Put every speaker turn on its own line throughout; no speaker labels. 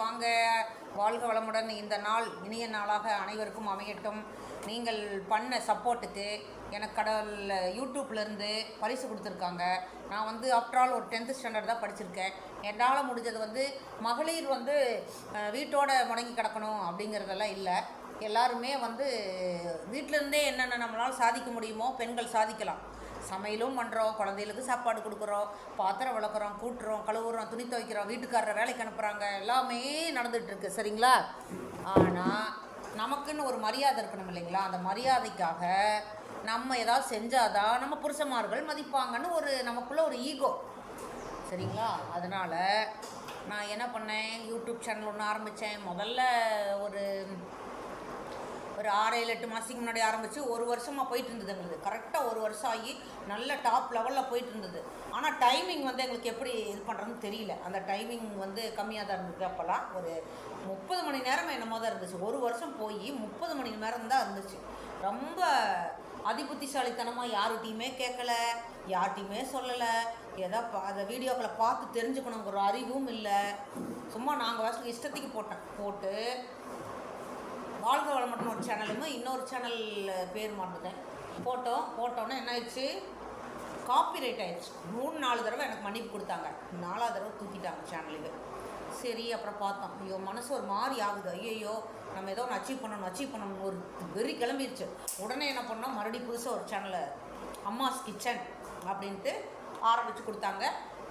வாங்க வாழ்க வளமுடன். இந்த நாள் இனிய நாளாக அனைவருக்கும் அமையட்டும். நீங்கள் பண்ண சப்போர்ட்டுக்கு எனக்கு கடவுள் யூடியூப்லேருந்து பரிசு கொடுத்துருக்காங்க. நான் வந்து ஆஃப்டர் ஆல் ஒரு டென்த்து ஸ்டாண்டர்ட் தான் படிச்சிருக்கேன். என்னால் முடிஞ்சது வந்து மகளிர் வந்து வீட்டோட முடங்கி கிடக்கணும் அப்படிங்கிறதெல்லாம் இல்லை. எல்லாருமே வந்து வீட்டிலேருந்தே என்னென்ன நம்மளால் சாதிக்க முடியுமோ பெண்கள் சாதிக்கலாம். சமையலும் பண்ணுறோம் குழந்தைகளுக்கு சாப்பாடு கொடுக்குறோம் பாத்திரம் விளக்குறோம் கூட்டுறோம் கழுவுறோம் துணி துவைக்கிறோம் வீட்டுக்காரரை வேலைக்கு அனுப்புகிறாங்க எல்லாமே நடந்துகிட்ருக்கு சரிங்களா? ஆனால் நமக்குன்னு ஒரு மரியாதை இருக்கணும் இல்லைங்களா? அந்த மரியாதைக்காக நம்ம ஏதாவது செஞ்சாதான் நம்ம புருஷமார்கள் மதிப்பாங்கன்னு ஒரு நமக்குள்ளே ஒரு ஈகோ. சரிங்களா? அதனால் நான் என்ன பண்ணேன்? யூடியூப் சேனல் ஒன்று ஆரம்பித்தேன் முதல்ல ஒரு ஒரு ஆறு ஏழு எட்டு மாதத்துக்கு முன்னாடி ஆரம்பித்து ஒரு வருஷமாக போயிட்டு இருந்தது எங்களுக்கு கரெக்டாக ஒரு வருஷம் ஆகி நல்ல டாப் லெவலில் போயிட்டு இருந்தது ஆனால் டைமிங் வந்து எங்களுக்கு எப்படி இது பண்ணுறதுன்னு தெரியல. அந்த டைமிங் வந்து கம்மியாக தான் இருந்தது அப்போல்லாம் ஒரு முப்பது மணி நேரம் என்னமோ தான் இருந்துச்சு. ஒரு வருஷம் போய் முப்பது மணி நேரம் தான் இருந்துச்சு. ரொம்ப அதிபுத்திசாலித்தனமாக யார்கிட்டையுமே கேட்கல யார்கிட்டையுமே சொல்லலை. ஏதோ பா அந்த வீடியோக்களை பார்த்து தெரிஞ்சுக்கணுங்கிற ஒரு அறிவும் இல்லை. சும்மா நாங்கள் வாசல் இஷ்டத்துக்கு போட்டேன். போட்டு வாழ்க வளமட்டும் ஒரு சேனலுமே இன்னொரு சேனல் பேர் மாட்டுதேன் போட்டோம் போட்டோன்னே என்ன ஆயிடுச்சு? காப்பிரைட் ஆயிடுச்சு. மூணு நாலு தடவை எனக்கு மன்னிப்பு கொடுத்தாங்க. நாலாவது தடவை தூக்கிட்டாங்க சேனலுக்கு சரி அப்புறம் பார்த்தோம். ஐயோ மனசு ஒரு மாதிரி ஆகுது. ஐயோ நம்ம ஏதோ ஒன்று அச்சீவ் பண்ணணும் அச்சீவ் பண்ணணும் ஒரு வெறி கிளம்பிருச்சு. உடனே என்ன பண்ணோம்? மறுபடியும் புதுசாக ஒரு சேனலை அம்மாஸ் கிச்சன் அப்படின்ட்டு ஆரம்பித்து கொடுத்தாங்க.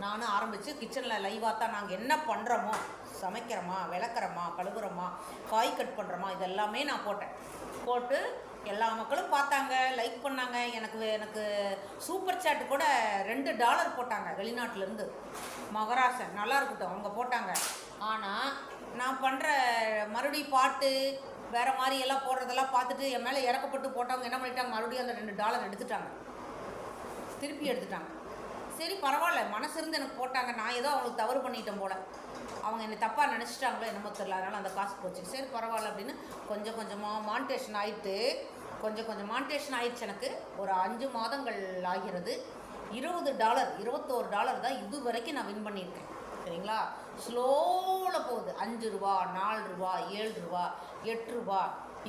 நானும் ஆரம்பித்து கிச்சனில் லைவாக தான் நாங்கள் என்ன பண்ணுறோமோ சமைக்கிறோமா விளக்குறோமா கழுவுறோமா காய் கட் பண்ணுறோமா இதெல்லாமே நான் போட்டேன். போட்டு எல்லா மக்களும் பார்த்தாங்க லைக் பண்ணாங்க. எனக்கு எனக்கு சூப்பர் சாட் கூட ரெண்டு டாலர் போட்டாங்க வெளிநாட்டிலேருந்து. மகராசன் நல்லா இருக்கட்டும் அவங்க போட்டாங்க. ஆனால் நான் பண்ணுற மறுபடி பாட்டு வேறு மாதிரி எல்லாம் போடுறதெல்லாம் பார்த்துட்டு என் மேலே இறக்கப்பட்டு போட்டவங்க என்ன பண்ணிட்டாங்க? மறுபடியும் அந்த ரெண்டு டாலர் எடுத்துட்டாங்க. திருப்பி எடுத்துட்டாங்க. சரி பரவாயில்ல. மனசு இருந்து எனக்கு போட்டாங்க. நான் ஏதோ அவங்களுக்கு தவறு பண்ணிட்டேன் போல. அவங்க என்னை தப்பாக நினச்சிட்டாங்களோ என்னமோ தெரியல. அதனால் அந்த காசு போச்சு. சரி பரவாயில்ல அப்படின்னு கொஞ்சம் கொஞ்சமாக மானிட்டேஷன் ஆயிட்டு கொஞ்சம் கொஞ்சம் மானிட்டேஷன் ஆயிடுச்சு எனக்கு. ஒரு அஞ்சு மாதங்கள் ஆகிறது. இருபது டாலர் இருபத்தோரு டாலர் தான் இது வரைக்கும் நான் வின் பண்ணியிருக்கேன். சரிங்களா? ஸ்லோவில் போகுது. அஞ்சு ரூபா நாலு ரூபா ஏழு ரூபா எட்டு ரூபா.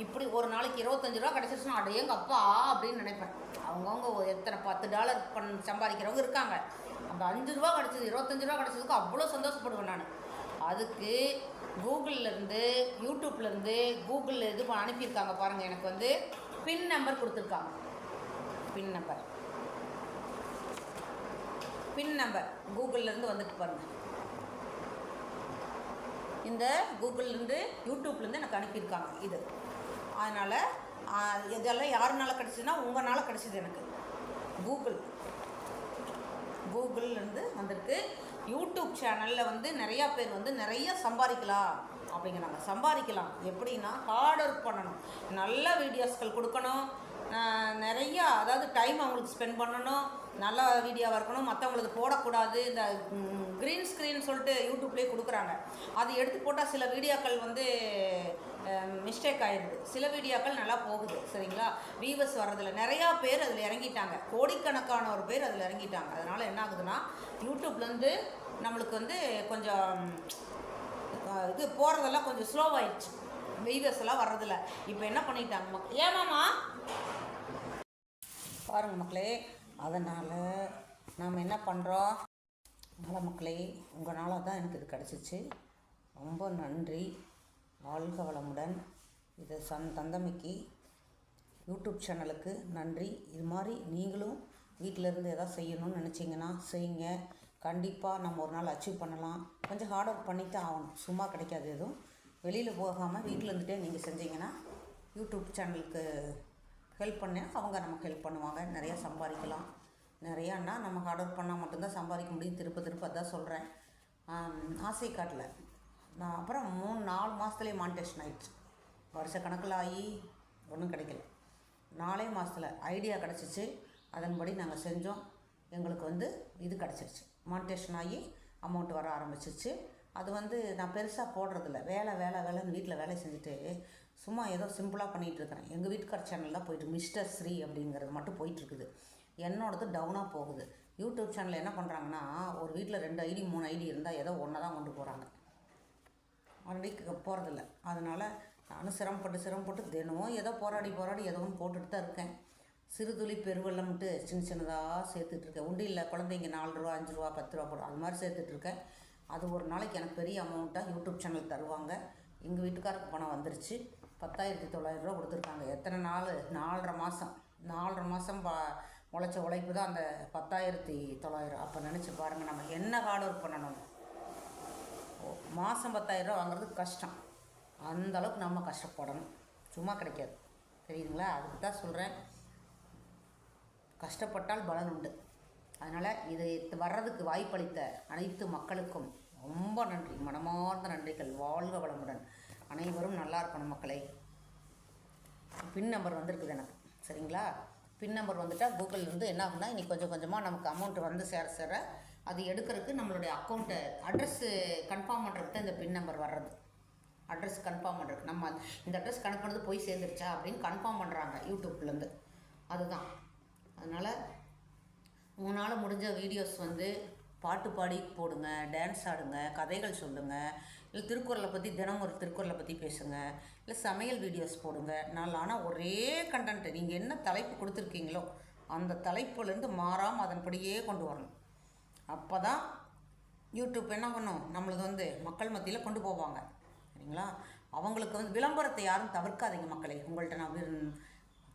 இப்படி ஒரு நாளைக்கு இருபத்தஞ்சு ரூபா கிடச்சிருச்சுன்னா அட எங்க அப்பா அப்படின்னு நினைப்பேன். அவங்கவுங்க ஒரு எத்தனை பத்து டாலர் பண் சம்பாதிக்கிறவங்க இருக்காங்க. அந்த அஞ்சு ரூபா கிடச்சது இருபத்தஞ்சு ரூபா கிடச்சதுக்கு அவ்வளோ சந்தோஷப்படுவேன் நான். அதுக்கு கூகுள்லேருந்து யூடியூப்லேருந்து கூகுளில் இது பண்ண அனுப்பியிருக்காங்க பாருங்கள் எனக்கு வந்து பின் நம்பர் கொடுத்துருக்காங்க. பின் நம்பர். பின் நம்பர் கூகுள்லேருந்து வந்துட்டு பாருங்கள் இந்த கூகுள்லேருந்து யூடியூப்லேருந்து எனக்கு அனுப்பியிருக்காங்க இது. அதனால் இதெல்லாம் யாருனால கிடச்சிதுன்னா உங்களால் கிடச்சிது எனக்கு. கூகுள் கூகுள்லேருந்து வந்திருக்கு. யூடியூப் சேனலில் வந்து நிறையா பேர் வந்து நிறைய சம்பாதிக்கலாம் அப்படிங்கிறாங்க. சம்பாதிக்கலாம். எப்படின்னா ஹார்ட் ஒர்க் பண்ணணும். நல்ல வீடியோஸ்கள் கொடுக்கணும். நிறையா அதாவது டைம் அவங்களுக்கு ஸ்பெண்ட் பண்ணணும். நல்ல வீடியோவாக இருக்கணும். மற்றவங்களுக்கு போடக்கூடாது. இந்த க்ரீன் ஸ்க்ரீன் சொல்லிட்டு யூடியூப்லேயே கொடுக்குறாங்க. அது எடுத்து போட்டால் சில வீடியோக்கள் வந்து மிஸ்டேக் ஆயிடுது. சில வீடியோக்கள் நல்லா போகுது சரிங்களா? வியூவர்ஸ் வர்றதில்ல நிறையா பேர் அதில் இறங்கிட்டாங்க. கோடிக்கணக்கான ஒரு பேர் அதில் இறங்கிட்டாங்க. அதனால் என்ன ஆகுதுன்னா யூடியூப்லேருந்து நம்மளுக்கு வந்து கொஞ்சம் இது போகிறதெல்லாம் கொஞ்சம் ஸ்லோவாயிடுச்சு வியூவர்ஸ் எல்லாம் வர்றதில்ல இப்போ என்ன பண்ணிட்டாங்க மக்கள்? ஏமாமா பாருங்கள் மக்களே அதனால் நாம் என்ன பண்ணுறோம் நல்ல மக்களே உங்களால் தான் எனக்கு இது கிடச்சிச்சு. ரொம்ப நன்றி. வாழ்க வளமுடன். இது சன் தந்தமைக்கு யூடியூப் சேனலுக்கு நன்றி. இது மாதிரி நீங்களும் வீட்டில் இருந்து எதாவது செய்யணும்னு நினச்சிங்கன்னா செய்யுங்க. கண்டிப்பாக நம்ம ஒரு நாள் அச்சீவ் பண்ணலாம். கொஞ்சம் ஹார்ட் ஒர்க் பண்ணிவிட்டு ஆகணும். சும்மா கிடைக்காது எதுவும். வெளியில் போகாமல் வீட்டில் இருந்துகிட்டே நீங்கள் செஞ்சீங்கன்னா யூடியூப் சேனலுக்கு ஹெல்ப் பண்ண அவங்க நமக்கு ஹெல்ப் பண்ணுவாங்க. நிறையா சம்பாதிக்கலாம். நிறையான்னா நம்ம ஹார்ட் ஒர்க் பண்ணால் மட்டும்தான் சம்பாதிக்க முடியும். திருப்ப திருப்ப அதான் சொல்கிறேன் ஆசை காட்டில். நான் அப்புறம் மூணு நாலு மாதத்துலேயே மானிட்டேஷன் ஆயிடுச்சு. வருஷ கணக்கில் ஆகி ஒன்றும் கிடைக்கல. நாலே மாதத்தில் ஐடியா கிடச்சிச்சு. அதன்படி நாங்கள் செஞ்சோம். எங்களுக்கு வந்து இது கிடச்சிருச்சு. மானிட்டேஷன் ஆகி அமௌண்ட் வர ஆரம்பிச்சிச்சு அது வந்து நான் பெருசாக போடுறதில்ல. வேலை வேலை வேலைன்னு வீட்டில் வேலை செஞ்சுட்டு சும்மா ஏதோ சிம்பிளாக பண்ணிகிட்டு இருக்கிறேன். எங்கள் வீட்டுக்கார சேனல் தான் போயிட்டு மிஸ்டர் ஸ்ரீ அப்படிங்கிறது மட்டும் போயிட்டுருக்குது என்னோடது டவுனாக போகுது. யூடியூப் சேனல் என்ன பண்ணுறாங்கன்னா ஒரு வீட்டில் ரெண்டு ஐடி மூணு ஐடி இருந்தால் ஏதோ ஒன்று தான் கொண்டு போகிறாங்க பண்ணி போகிறதில்ல அதனால் நானும் சிரமப்பட்டு சிரமப்பட்டு தினமும் ஏதோ போராடி போராடி ஏதோ ஒன்று போட்டுட்டு தான் இருக்கேன். சிறுதுளி பெருவெள்ளம்ட்டு சின்ன சின்னதாக சேர்த்துட்ருக்கேன் உண்டு இல்லை குழந்தைங்க நாலு ரூபா அஞ்சு ரூபா பத்து ரூபா போடும் அது மாதிரி சேர்த்துட்ருக்கேன் அது ஒரு நாளைக்கு எனக்கு பெரிய அமௌண்ட்டாக யூடியூப் சேனல் தருவாங்க. எங்கள் வீட்டுக்காரருக்கு பணம் வந்துருச்சு. பத்தாயிரத்தி தொள்ளாயிரம் ரூபா கொடுத்துருக்காங்க. எத்தனை நாள்? நாலரை மாதம் நாலரை மாதம் பா உழைச்ச உழைப்பு தான் அந்த பத்தாயிரத்தி தொள்ளாயிரம். அப்போ நினச்சி பாருங்கள் நம்ம என்ன ஹார்ட் ஒர்க் பண்ணணும் மாதம் பத்தாயிரரூவா வாங்குறது கஷ்டம். அந்த அளவுக்கு நம்ம கஷ்டப்படணும். சும்மா கிடைக்காது. தெரியுதுங்களா? அதுக்கு தான் சொல்கிறேன் கஷ்டப்பட்டால் பலன் உண்டு. அதனால் இது வர்றதுக்கு வாய்ப்பளித்த அனைத்து மக்களுக்கும் ரொம்ப நன்றி. மனமார்ந்த நன்றிகள். வாழ்க வளமுடன். அனைவரும் நல்லா இருக்கணும் மக்களை. பின் நம்பர் வந்திருக்குது எனக்கு. சரிங்களா? பின் நம்பர் வந்துட்டால் கூகுள் வந்து என்ன ஆகும்னா இன்னைக்கு கொஞ்சம் கொஞ்சமாக நமக்கு அமௌண்ட் வந்து சேர சேர அது எடுக்கிறதுக்கு நம்மளுடைய அக்கௌண்ட்டை அட்ரஸ்ஸு கன்ஃபார்ம் பண்ணுறதுக்கு தான் இந்த பின் நம்பர் வர்றது. அட்ரஸ் கன்ஃபார்ம் பண்ணுறதுக்கு நம்ம இந்த அட்ரஸ் கணக்கு பண்ணது போய் சேர்ந்துருச்சா அப்படின்னு கன்ஃபார்ம் பண்ணுறாங்க யூடியூப்லேருந்து அதுதான். அதனால் உங்களால் முடிஞ்ச வீடியோஸ் வந்து பாட்டு பாடி போடுங்க டான்ஸ் ஆடுங்க கதைகள் சொல்லுங்கள் இல்லை திருக்குறளை பற்றி தினம் ஒரு திருக்குறளை பற்றி பேசுங்க. இல்லை சமையல் வீடியோஸ் போடுங்க. நல்லா ஆனால் ஒரே கண்டென்ட்டு நீங்கள் என்ன தலைப்பு கொடுத்துருக்கீங்களோ அந்த தலைப்புலேருந்து மாறாமல் அதன்படியே கொண்டு வரணும். அப்போ தான் யூடியூப் என்ன பண்ணும்? நம்மளுக்கு வந்து மக்கள் மத்தியில் கொண்டு போவாங்க. சரிங்களா? அவங்களுக்கு வந்து விளம்பரத்தை யாரும் தவிர்க்காதீங்க மக்களை. உங்கள்கிட்ட நான் விரு-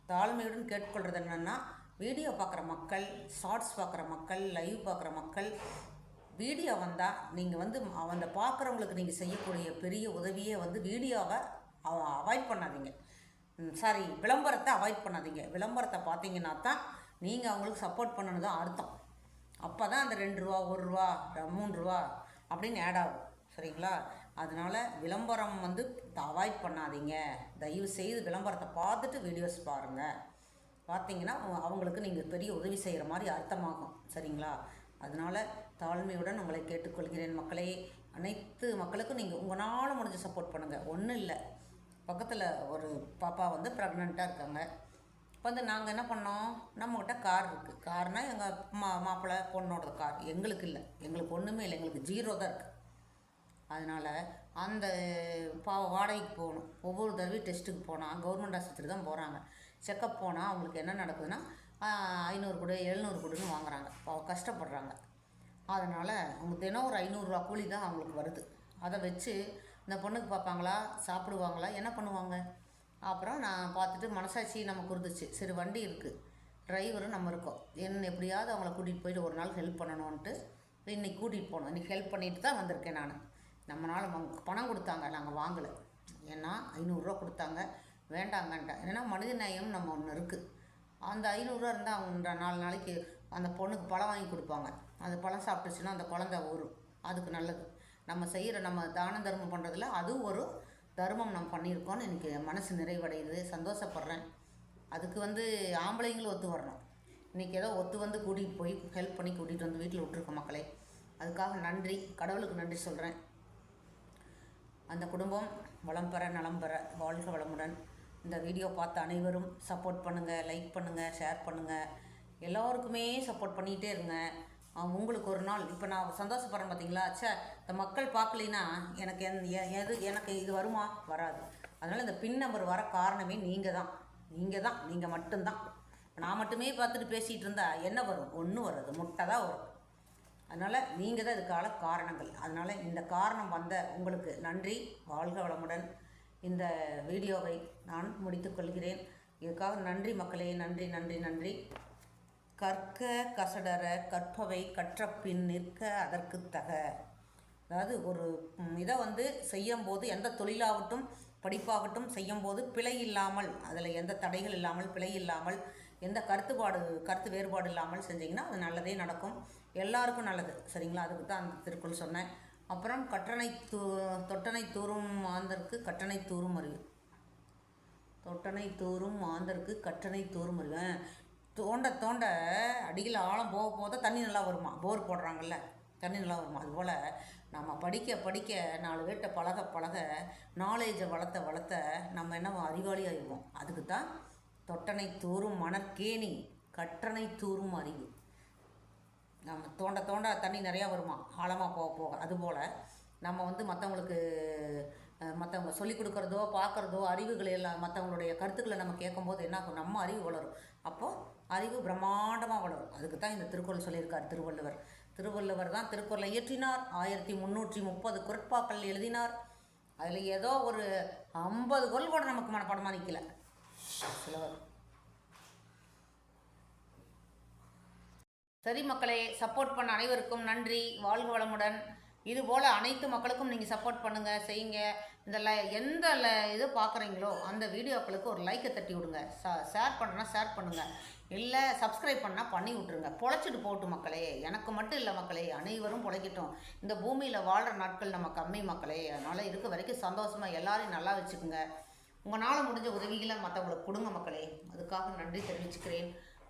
தாழ்மையுடன் கேட்டுக்கொள்கிறது என்னென்னா வீடியோ பார்க்குற மக்கள் ஷார்ட்ஸ் பார்க்குற மக்கள் லைவ் பார்க்குற மக்கள் வீடியோ வந்தால் நீங்கள் வந்து அவ- அந்த பார்க்குறவங்களுக்கு நீங்கள் செய்யக்கூடிய பெரிய உதவியே வந்து வீடியோவை அவாய்ட் பண்ணாதீங்க. சாரி விளம்பரத்தை அவாய்ட் பண்ணாதீங்க. விளம்பரத்தை பார்த்தீங்கன்னா தான் நீங்கள் அவங்களுக்கு சப்போர்ட் பண்ணணும் தான் அர்த்தம். அப்போ தான் அந்த ரெண்டு ரூபா ஒரு ரூபா மூணு ரூபா அப்படின்னு ஆட் ஆகும். சரிங்களா? அதனால் விளம்பரம் வந்து அவாய்ட் பண்ணாதீங்க. தயவு செய்து விளம்பரத்தை பார்த்துட்டு வீடியோஸ் பாருங்கள் பார்த்தீங்கன்னா அவங்களுக்கு நீங்கள் பெரிய உதவி செய்கிற மாதிரி அர்த்தமாகும். சரிங்களா? அதனால் தாழ்மையுடன் உங்களை கேட்டுக்கொள்கிறேன். மக்களே அனைத்து மக்களுக்கும் நீங்கள் உங்களால் முடிஞ்ச சப்போர்ட் பண்ணுங்கள் ஒன்றும் இல்லை. பக்கத்தில் ஒரு பாப்பா வந்து ப்ரெக்னெண்ட்டாக இருக்காங்க. இப்போ வந்து நாங்கள் என்ன பண்ணோம்? நம்மக்கிட்ட கார் இருக்குது கார்னால் எங்கள் மா மாப்பிள்ளை பொண்ணோட கார் எங்களுக்கு இல்லை. எங்களுக்கு ஒன்றுமே இல்லை. எங்களுக்கு ஜீரோ தான் இருக்குது அதனால் அந்த பா வாடகைக்கு போகணும். ஒவ்வொரு தடவையும் டெஸ்ட்டுக்கு போனால் கவர்மெண்ட் ஆஸ்பத்திரி தான் போகிறாங்க செக்கப் போனால் அவங்களுக்கு என்ன நடக்குதுன்னா ஐநூறு கொடு எழுநூறு கொடுன்னு வாங்குறாங்க. பாவ கஷ்டப்படுறாங்க. அதனால் அவங்க தினம் ஒரு ஐநூறுரூவா கூலி தான் அவங்களுக்கு வருது. அதை வச்சு இந்த பொண்ணுக்கு பார்ப்பாங்களா? சாப்பிடுவாங்களா? என்ன பண்ணுவாங்க? அப்புறம் நான் பார்த்துட்டு மனசாட்சி நமக்கு இருந்துச்சு சரி வண்டி இருக்குது டிரைவரும் நம்ம இருக்கோம். என்ன எப்படியாவது அவங்கள கூட்டிகிட்டு போயிட்டு ஒரு நாள் ஹெல்ப் பண்ணணுன்ட்டு இன்றைக்கி கூட்டிகிட்டு போனோம். இன்றைக்கி ஹெல்ப் பண்ணிட்டு தான் வந்திருக்கேன் நான். நம்மளால் அவங்க பணம் கொடுத்தாங்க. நாங்கள் வாங்கலை. ஏன்னா ஐநூறுரூவா கொடுத்தாங்க. வேண்டாங்கன்ட்டேன் ஏன்னா மனித நேயம் நம்ம ஒன்று இருக்குது அந்த ஐநூறுரூவா இருந்தால் அவங்க நாலு நாளைக்கு அந்த பொண்ணுக்கு பழம் வாங்கி கொடுப்பாங்க. அந்த பழம் சாப்பிட்டுச்சுன்னா அந்த குழந்தை ஊறும். அதுக்கு நல்லது. நம்ம செய்கிற நம்ம தான தர்மம் பண்ணுறதுல அதுவும் ஒரு தர்மம் நம்ம பண்ணியிருக்கோம்னு எனக்கு மனசு நிறைவடையுது. சந்தோஷப்படுறேன். அதுக்கு வந்து ஆம்பளைங்களும் ஒத்து வரணும். இன்றைக்கி ஏதோ ஒத்து வந்து கூட்டிகிட்டு போய் ஹெல்ப் பண்ணி கூட்டிகிட்டு வந்து வீட்டில் விட்டுருக்க மக்களே. அதுக்காக நன்றி. கடவுளுக்கு நன்றி சொல்கிறேன் அந்த குடும்பம் வளம் பெற நலம் பெற வாழ்க வளமுடன் இந்த வீடியோ பார்த்த அனைவரும் சப்போர்ட் பண்ணுங்கள் லைக் பண்ணுங்கள் ஷேர் பண்ணுங்கள் எல்லோருக்குமே சப்போர்ட் பண்ணிகிட்டே இருங்க. உங்களுக்கு ஒரு நாள் இப்போ நான் சந்தோஷப்படுறேன் பார்த்தீங்களா ச்சே இந்த மக்கள் பார்க்கலினா எனக்கு என் எது எனக்கு இது வருமா? வராது. அதனால் இந்த பின் நம்பர் வர காரணமே நீங்கள் தான் நீங்கள் தான் நீங்கள் மட்டும்தான் நான் மட்டுமே பார்த்துட்டு பேசிகிட்டு இருந்தா என்ன வரும்? ஒன்றும் வராது. முட்டை தான் வரும். அதனால் நீங்கள் தான் இதுக்கான காரணங்கள். அதனால் இந்த காரணம் வந்த உங்களுக்கு நன்றி. வாழ்க வளமுடன். இந்த வீடியோவை நான் முடித்துக்கொள்கிறேன் இதுக்காக நன்றி மக்களே. நன்றி நன்றி நன்றி. கற்க கசடர கற்பவை கற்ற பின் நிற்க அதற்கு தக. அதாவது ஒரு இதை வந்து செய்யும்போது எந்த தொழிலாகட்டும் படிப்பாகட்டும் செய்யும்போது பிழை இல்லாமல் அதில் எந்த தடைகள் இல்லாமல் பிழை இல்லாமல் எந்த கருத்துப்பாடு கருத்து வேறுபாடு இல்லாமல் செஞ்சீங்கன்னா அது நல்லதே நடக்கும். எல்லாருக்கும் நல்லது. சரிங்களா? அதுக்கு தான் அந்த திருக்குள் சொன்னேன். அப்புறம் கற்றனை தூ தொட்டனை தூரும் மாந்தருக்கு கற்றனை தூரும் அறிவு. தொட்டனை தூரும் மாந்தருக்கு கற்றனை தூரும் அறிவு. தோண்ட தோண்ட அடியில் ஆழம் போக போக தண்ணி நல்லா வருமா? போர் போடுறாங்கல்ல. தண்ணி நல்லா வருமா? அதுபோல் நம்ம படிக்க படிக்க நாலு பேர்கிட்ட பழக பழக நாலேஜை வளர்த்த வளர்த்த நம்ம என்ன அறிவாளியாகிடுவோம் அதுக்கு தான் தொட்டனை தூரும் மணற்கேணி கற்றனை தூரும் அறிவு நம்ம தோண்ட தோண்ட தண்ணி நிறையா வருமா? ஆழமாக போக போக. அதுபோல் நம்ம வந்து மற்றவங்களுக்கு மற்றவங்க சொல்லிக் கொடுக்குறதோ பார்க்குறதோ அறிவுகளை எல்லாம் மற்றவங்களுடைய கருத்துக்களை நம்ம கேட்கும்போது என்ன ஆகும்? நம்ம அறிவு வளரும். அப்போது அறிவு பிரம்மாண்டமாக வளரும். அதுக்கு தான் இந்த திருக்குறள் சொல்லியிருக்கார் திருவள்ளுவர். திருவள்ளுவர் தான் திருக்குறளை இயற்றினார். ஆயிரத்தி முந்நூற்றி முப்பது குரட்பாக்கள் எழுதினார். அதில் ஏதோ ஒரு ஐம்பது குரல் கூட நமக்கு மனப்பாடமாக நிற்கல சிலவர். சரி மக்களே சப்போர்ட் பண்ண அனைவருக்கும் நன்றி. வாழ்க வளமுடன். இது போல் அனைத்து மக்களுக்கும் நீங்கள் சப்போர்ட் பண்ணுங்கள் செய்யுங்க. இந்த ல எந்த ல இது பார்க்குறீங்களோ அந்த வீடியோக்களுக்கு ஒரு லைக்கை தட்டி விடுங்க. ச ஷேர் பண்ணுறனா ஷேர் பண்ணுங்கள் இல்லை சப்ஸ்கிரைப் பண்ணால் பண்ணி விட்ருங்க பொழைச்சிட்டு போட்டு மக்களே. எனக்கு மட்டும் இல்லை மக்களே அனைவரும் பொழைக்கட்டும். இந்த பூமியில் வாழ்கிற நாட்கள் நம்ம கம்மி மக்களே. அதனால் இருக்க வரைக்கும் சந்தோஷமாக எல்லாரையும் நல்லா வச்சுக்கோங்க. உங்களால் முடிஞ்ச உதவிகளை மற்றவங்களுக்கு கொடுங்க மக்களே. அதுக்காக நன்றி தெரிவிச்சுக்கிறேன்.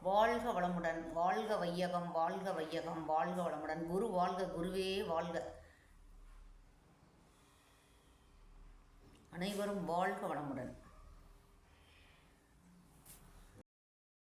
வாழ்க வளமுடன். வாழ்க வையகம் வாழ்க வையகம் வாழ்க வளமுடன். குரு வாழ்க. குருவே வாழ்க. அனைவரும் வாழ்க வளமுடன்.